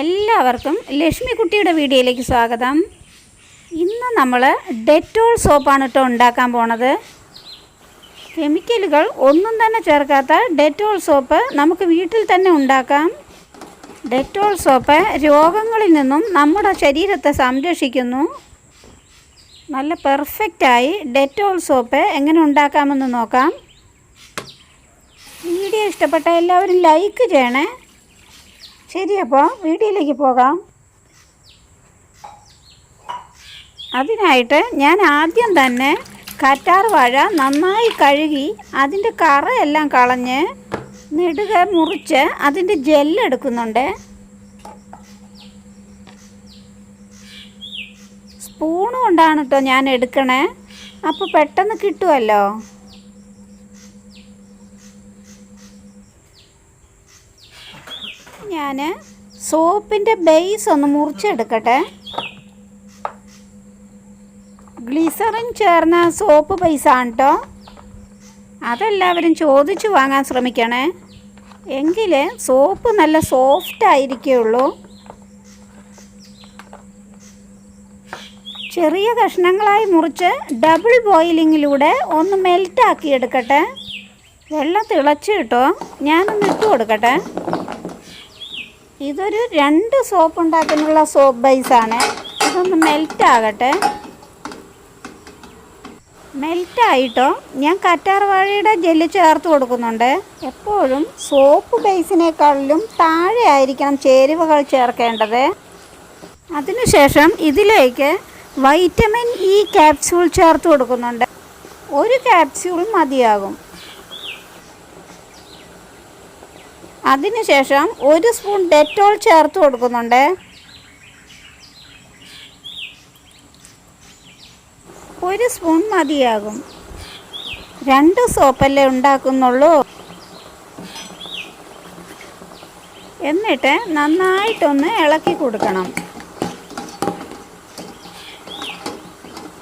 എല്ലാവർക്കും ലക്ഷ്മി കുട്ടിയുടെ വീഡിയോയിലേക്ക് സ്വാഗതം. ഇന്ന് നമ്മൾ ഡെറ്റോൾ സോപ്പാണ് കേട്ടോ ഉണ്ടാക്കാൻ പോണത്. കെമിക്കലുകൾ ഒന്നും തന്നെ ചേർക്കാത്ത ഡെറ്റോൾ സോപ്പ് നമുക്ക് വീട്ടിൽ തന്നെ ഉണ്ടാക്കാം. ഡെറ്റോൾ സോപ്പ് രോഗങ്ങളിൽ നിന്നും നമ്മുടെ ശരീരത്തെ സംരക്ഷിക്കുന്നു. നല്ല പെർഫെക്റ്റായി ഡെറ്റോൾ സോപ്പ് എങ്ങനെ ഉണ്ടാക്കാമെന്ന് നോക്കാം. വീഡിയോ ഇഷ്ടപ്പെട്ട എല്ലാവരും ലൈക്ക് ചെയ്യണേ. ശരി അപ്പോൾ വീഡിയോയിലേക്ക് പോകാം. അതിനായിട്ട് ഞാൻ ആദ്യം തന്നെ കറ്റാർ വാഴ നന്നായി കഴുകി അതിന്റെ കറയെല്ലാം കളഞ്ഞ് നെടുക മുറിച്ച് അതിന്റെ ജെല്ലെടുക്കുന്നുണ്ട് സ്പൂണ് കൊണ്ടാണ് കേട്ടോ ഞാൻ എടുക്കണേ. അപ്പോൾ പെട്ടെന്ന് കിട്ടുമല്ലോ ഞാൻ സോപ്പിന്റെ ബേസ് ഒന്ന് മുറിച്ചെടുക്കട്ടെ. ഗ്ലിസറിൻ ചേർന്ന സോപ്പ് ബേസാണ് കേട്ടോ അതെല്ലാവരും ചോദിച്ചു വാങ്ങാൻ ശ്രമിക്കണേ. എങ്കിൽ സോപ്പ് നല്ല സോഫ്റ്റ് ആയിരിക്കുള്ളൂ. ചെറിയ കഷ്ണങ്ങളായി മുറിച്ച് ഡബിൾ ബോയിലിങ്ങിലൂടെ ഒന്ന് മെൽറ്റാക്കി എടുക്കട്ടെ. വെള്ളം തിളച്ച് കിട്ടോ. ഞാനൊന്ന് ഇട്ട് കൊടുക്കട്ടെ. ഇതൊരു രണ്ട് സോപ്പ് ഉണ്ടാക്കാനുള്ള സോപ്പ് ബൈസാണ് ഇതൊന്ന് മെൽറ്റ് ആകട്ടെ. മെൽറ്റായിട്ടോ ഞാൻ കറ്റാർ വാഴയുടെ ജെല്ല് ചേർത്ത് കൊടുക്കുന്നുണ്ട്. എപ്പോഴും സോപ്പ് ബേസിനേക്കാളിലും താഴെ ആയിരിക്കണം ചേരുവകൾ ചേർക്കേണ്ടത്. അതിനുശേഷം ഇതിലേക്ക് വൈറ്റമിൻ ഇ ക്യാപ്സ്യൂൾ ചേർത്ത് കൊടുക്കുന്നുണ്ട്. ഒരു ക്യാപ്സ്യൂൾ മതിയാകും. അതിനുശേഷം ഒരു സ്പൂൺ ഡെറ്റോൾ ചേർത്ത് കൊടുക്കുന്നുണ്ട്. ഒരു സ്പൂൺ മതിയാകും. രണ്ട് സോപ്പല്ലേ ഉണ്ടാക്കുന്നുള്ളൂ. എന്നിട്ട് നന്നായിട്ടൊന്ന് ഇളക്കി കൊടുക്കണം.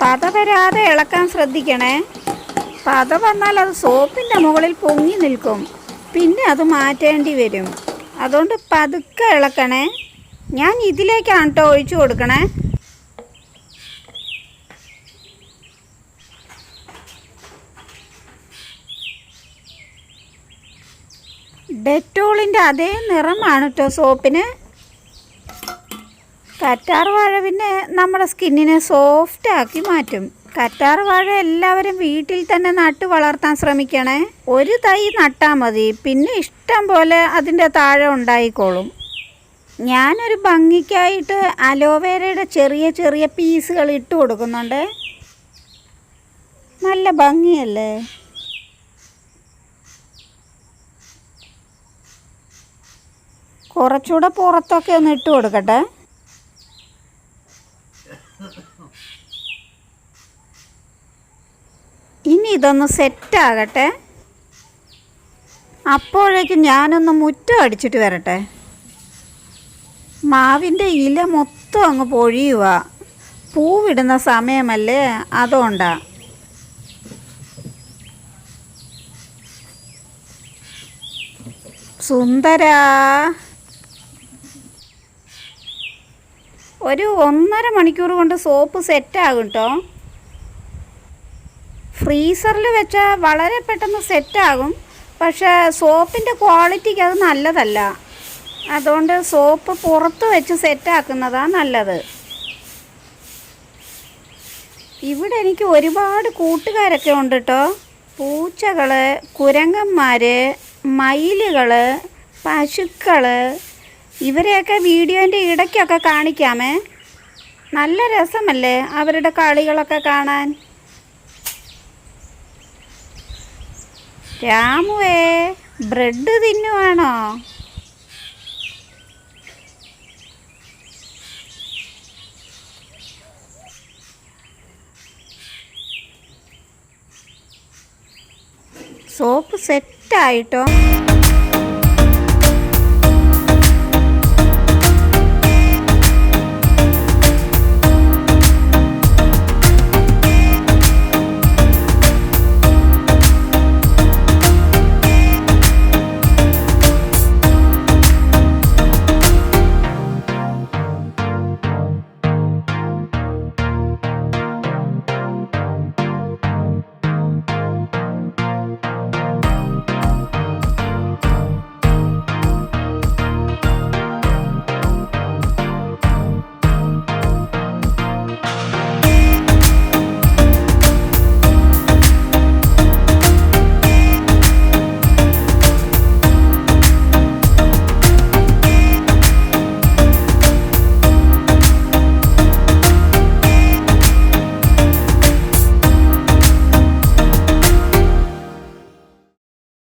പത വരാതെ ഇളക്കാൻ ശ്രദ്ധിക്കണേ. പത വന്നാൽ അത് സോപ്പിന്റെ മുകളിൽ പൊങ്ങി നിൽക്കും. പിന്നെ അത് മാറ്റേണ്ടി വരും. അതുകൊണ്ട് പതുക്കെ ഇളക്കണേ. ഞാൻ ഇതിലേക്കാണ് കേട്ടോ ഒഴിച്ചു കൊടുക്കണേ. ഡെറ്റോളിന്റെ അതേ നിറമാണ് കേട്ടോ സോപ്പിന്. കറ്റാർ വാഴ പിന്നെ നമ്മുടെ സ്കിന്നിനെ സോഫ്റ്റ് ആക്കി മാറ്റും. കറ്റാർ വാഴ എല്ലാവരും വീട്ടിൽ തന്നെ നട്ട് വളർത്താൻ ശ്രമിക്കണേ. ഒരു തൈ നട്ടാൽ മതി. പിന്നെ ഇഷ്ടം പോലെ അതിന്റെ താഴെ ഉണ്ടായിക്കോളും. ഞാനൊരു ഭംഗിക്കായിട്ട് അലോവേരയുടെ ചെറിയ ചെറിയ പീസുകൾ ഇട്ട് കൊടുക്കുന്നുണ്ട്. നല്ല ഭംഗിയല്ലേ? കുറച്ചുകൂടെ പുറത്തൊക്കെ ഒന്ന് ഇട്ട് കൊടുക്കട്ടെ. ഇതൊന്ന് സെറ്റാകട്ടെ. അപ്പോഴേക്കും ഞാനൊന്ന് മുറ്റം അടിച്ചിട്ട് വരട്ടെ. മാവിന്റെ ഇല മൊത്തം അങ്ങ് പൊഴിയുക. പൂവിടുന്ന സമയമല്ലേ? അതുകൊണ്ടാ. സുന്ദരാ. ഒരു ഒന്നര മണിക്കൂർ കൊണ്ട് സോപ്പ് സെറ്റാകും കേട്ടോ ഫ്രീസറിൽ വെച്ചാൽ വളരെ പെട്ടെന്ന് സെറ്റാകും. പക്ഷേ സോപ്പിന്റെ ക്വാളിറ്റിക്ക് അത് നല്ലതല്ല. അതുകൊണ്ട് സോപ്പ് പുറത്ത് വെച്ച് സെറ്റാക്കുന്നതാണ് നല്ലത്. ഇവിടെ എനിക്ക് ഒരുപാട് കൂട്ടുകാരൊക്കെ ഉണ്ട് കേട്ടോ പൂച്ചകൾ കുരങ്ങന്മാർ മയിലുകൾ പശുക്കൾ ഇവരെയൊക്കെ വീഡിയോന്റെ ഇടയ്ക്കൊക്കെ കാണിക്കാമേ. നല്ല രസമല്ലേ അവരുടെ കളികളൊക്കെ കാണാൻ? രാമുവേ ബ്രെഡ് തിന്നുവാണോ? സോപ്പ് സെറ്റായിട്ടോ?